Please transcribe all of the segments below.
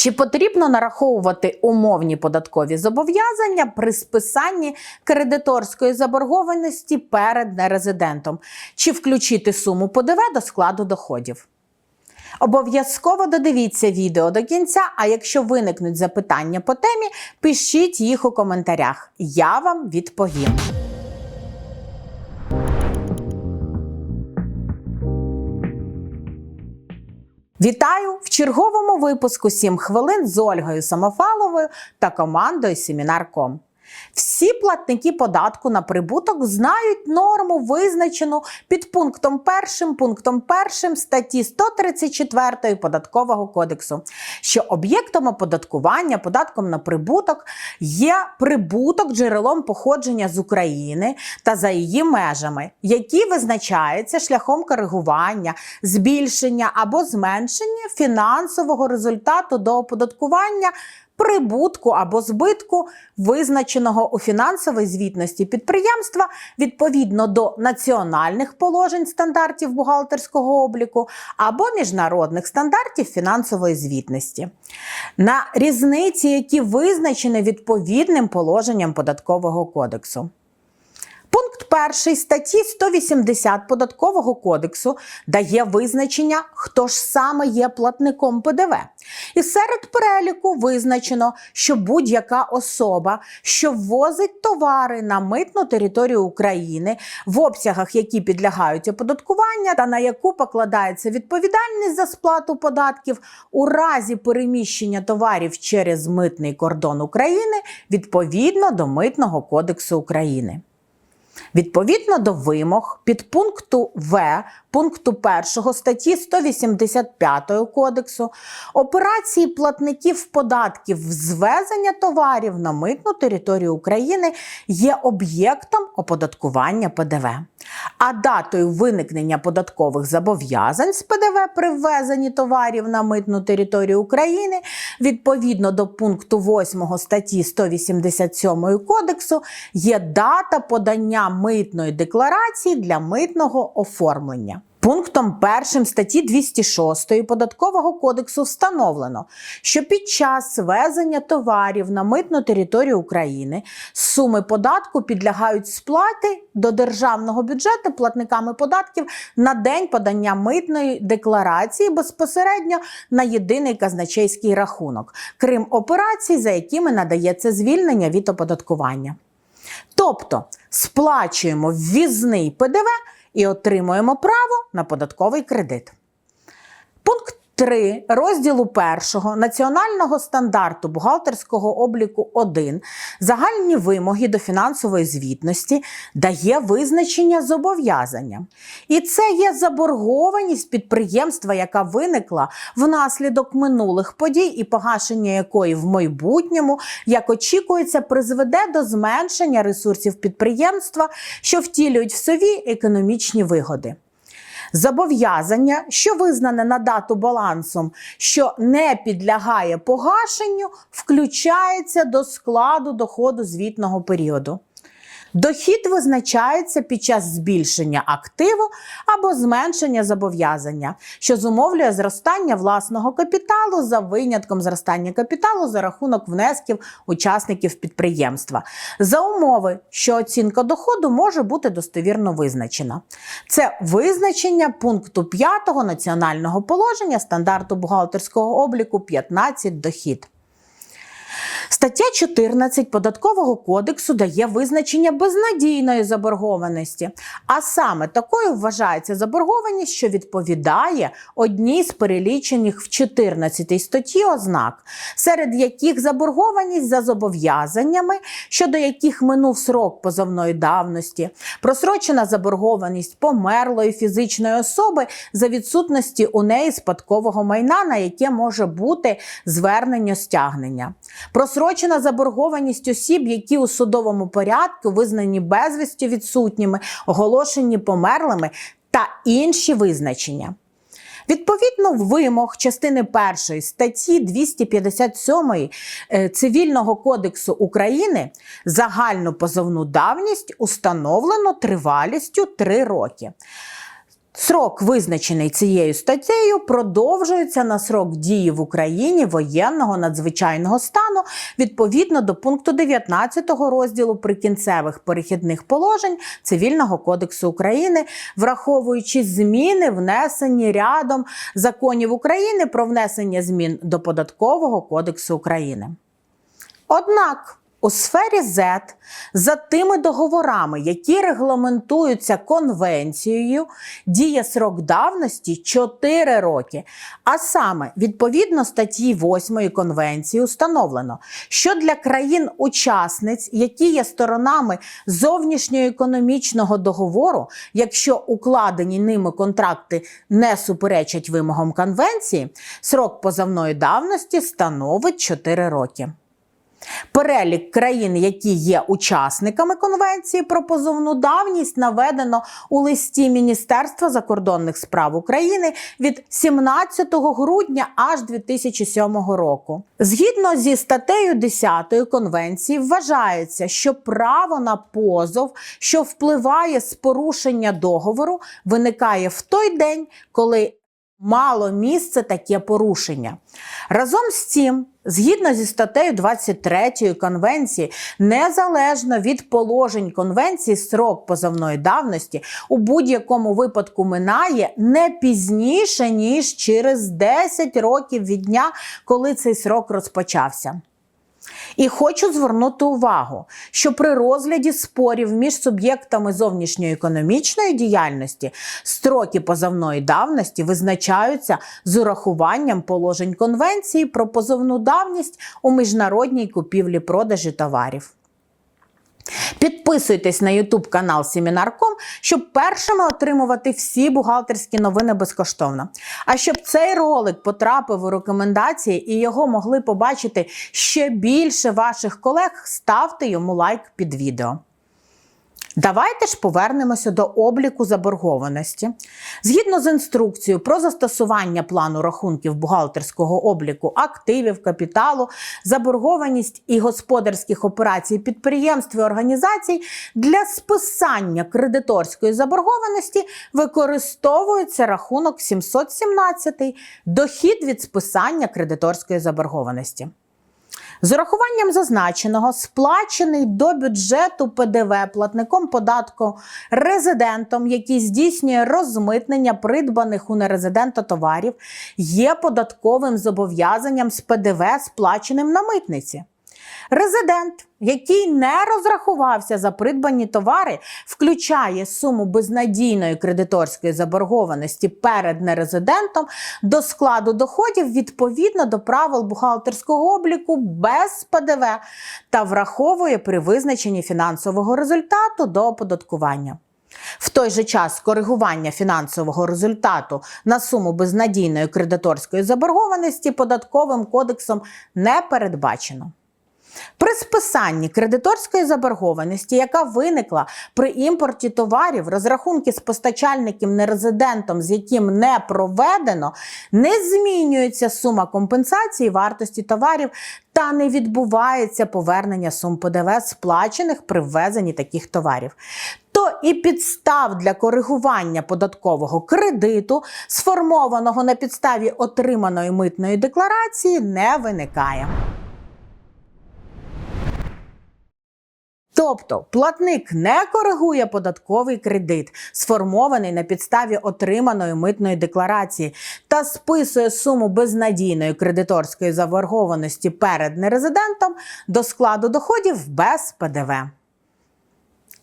Чи потрібно нараховувати умовні податкові зобов'язання при списанні кредиторської заборгованості перед нерезидентом? Чи включити суму ПДВ до складу доходів? Обов'язково додивіться відео до кінця, а якщо виникнуть запитання по темі, пишіть їх у коментарях. Я вам відповім. Вітаю в черговому випуску 7 хвилин з Ольгою Самофаловою та командою Семінар.ком. Всі платники податку на прибуток знають норму, визначену під пунктом 1 пунктом 1 статті 134 Податкового кодексу, що об'єктом оподаткування податком на прибуток є прибуток джерелом походження з України та за її межами, які визначаються шляхом коригування, збільшення або зменшення фінансового результату до оподаткування прибутку або збитку, визначеного у фінансовій звітності підприємства відповідно до національних положень стандартів бухгалтерського обліку або міжнародних стандартів фінансової звітності. На різниці, які визначені відповідним положенням податкового кодексу. Пункт перший статті 180 податкового кодексу дає визначення, хто ж саме є платником ПДВ. І серед переліку визначено, що будь-яка особа, що ввозить товари на митну територію України в обсягах, які підлягають оподаткуванню, та на яку покладається відповідальність за сплату податків у разі переміщення товарів через митний кордон України відповідно до Митного кодексу України. Відповідно до вимог підпункту В пункту 1 статті 185 Кодексу, операції платників податків з ввезення товарів на митну територію України є об'єктом оподаткування ПДВ. А датою виникнення податкових зобов'язань з ПДВ при ввезенні товарів на митну територію України відповідно до пункту 8 статті 187 Кодексу є дата подання митної декларації для митного оформлення. Пунктом першим статті 206 Податкового кодексу встановлено, що під час ввезення товарів на митну територію України суми податку підлягають сплаті до державного бюджету платниками податків на день подання митної декларації безпосередньо на єдиний казначейський рахунок, крім операцій, за якими надається звільнення від оподаткування. Тобто сплачуємо ввізний ПДВ і отримуємо право на податковий кредит. Пункт 3 розділу 1 Національного стандарту бухгалтерського обліку 1 загальні вимоги до фінансової звітності дає визначення зобов'язання. І це є заборгованість підприємства, яка виникла внаслідок минулих подій і погашення якої в майбутньому, як очікується, призведе до зменшення ресурсів підприємства, що втілюють в собі економічні вигоди. Зобов'язання, що визнане на дату балансом, що не підлягає погашенню, включається до складу доходу звітного періоду. Дохід визначається під час збільшення активу або зменшення зобов'язання, що зумовлює зростання власного капіталу за винятком зростання капіталу за рахунок внесків учасників підприємства, за умови, що оцінка доходу може бути достовірно визначена. Це визначення пункту 5 національного положення стандарту бухгалтерського обліку 15 дохід. Стаття 14 Податкового кодексу дає визначення безнадійної заборгованості, а саме такою вважається заборгованість, що відповідає одній з перелічених в 14 статті ознак, серед яких заборгованість за зобов'язаннями, щодо яких минув срок позовної давності, просрочена заборгованість померлої фізичної особи за відсутності у неї спадкового майна, на яке може бути звернення стягнення. Просрочена заборгованість осіб, які у судовому порядку визнані безвістю відсутніми, оголошені померлими та інші визначення. Відповідно вимог частини 1 статті 257 е, Цивільного кодексу України загальну позовну давність установлено тривалістю 3 роки. Срок, визначений цією статтею, продовжується на срок дії в Україні воєнного надзвичайного стану відповідно до пункту 19 розділу прикінцевих перехідних положень Цивільного кодексу України, враховуючи зміни, внесені рядом законів України про внесення змін до Податкового кодексу України. Однак у сфері Z за тими договорами, які регламентуються конвенцією, діє срок давності 4 роки. А саме, відповідно статті 8 конвенції установлено, що для країн-учасниць, які є сторонами зовнішньоекономічного договору, якщо укладені ними контракти не суперечать вимогам конвенції, срок позовної давності становить 4 роки. Перелік країн, які є учасниками Конвенції про позовну давність, наведено у листі Міністерства закордонних справ України від 17 грудня аж 2007 року. Згідно зі статтею 10 Конвенції, вважається, що право на позов, що впливає з порушення договору, виникає в той день, коли мало місце таке порушення. Разом з цим, згідно зі статтею 23 Конвенції, незалежно від положень конвенції, срок позовної давності у будь-якому випадку минає не пізніше, ніж через 10 років від дня, коли цей срок розпочався. І хочу звернути увагу, що при розгляді спорів між суб'єктами зовнішньоекономічної діяльності строки позовної давності визначаються з урахуванням положень Конвенції про позовну давність у міжнародній купівлі-продажі товарів. Підписуйтесь на YouTube канал Семінарком, щоб першими отримувати всі бухгалтерські новини безкоштовно. А щоб цей ролик потрапив у рекомендації і його могли побачити ще більше ваших колег, ставте йому лайк під відео. Давайте ж повернемося до обліку заборгованості. Згідно з інструкцією про застосування плану рахунків бухгалтерського обліку активів, капіталу, заборгованість і господарських операцій підприємств і організацій для списання кредиторської заборгованості використовується рахунок 717 дохід від списання кредиторської заборгованості. З урахуванням зазначеного, сплачений до бюджету ПДВ платником податку резидентом, який здійснює розмитнення придбаних у нерезидента товарів, є податковим зобов'язанням з ПДВ, сплаченим на митниці. Резидент, який не розрахувався за придбані товари, включає суму безнадійної кредиторської заборгованості перед нерезидентом до складу доходів відповідно до правил бухгалтерського обліку без ПДВ та враховує при визначенні фінансового результату до оподаткування. В той же час коригування фінансового результату на суму безнадійної кредиторської заборгованості податковим кодексом не передбачено. При списанні кредиторської заборгованості, яка виникла при імпорті товарів, розрахунки з постачальником нерезидентом, з яким не проведено, не змінюється сума компенсації вартості товарів та не відбувається повернення сум ПДВ, сплачених при ввезенні таких товарів. То і підстав для коригування податкового кредиту, сформованого на підставі отриманої митної декларації, не виникає. Тобто платник не коригує податковий кредит, сформований на підставі отриманої митної декларації, та списує суму безнадійної кредиторської заборгованості перед нерезидентом до складу доходів без ПДВ.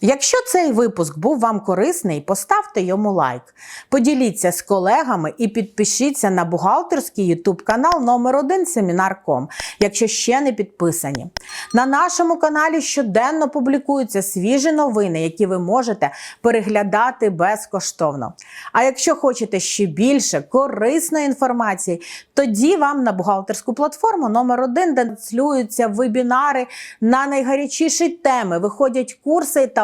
Якщо цей випуск був вам корисний, поставте йому лайк. Поділіться з колегами і підпишіться на бухгалтерський YouTube канал номер 1 Семінар.ком, якщо ще не підписані. На нашому каналі щоденно публікуються свіжі новини, які ви можете переглядати безкоштовно. А якщо хочете ще більше корисної інформації, тоді вам на бухгалтерську платформу номер 1 де транслюються вебінари на найгарячіші теми, виходять курси та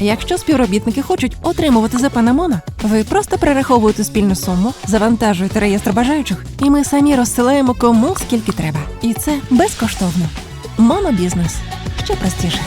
Якщо співробітники хочуть отримувати ЗП на Моно, ви просто перераховуєте спільну суму, завантажуєте реєстр бажаючих, і ми самі розсилаємо кому скільки треба. І це безкоштовно. Монобізнес ще простіше.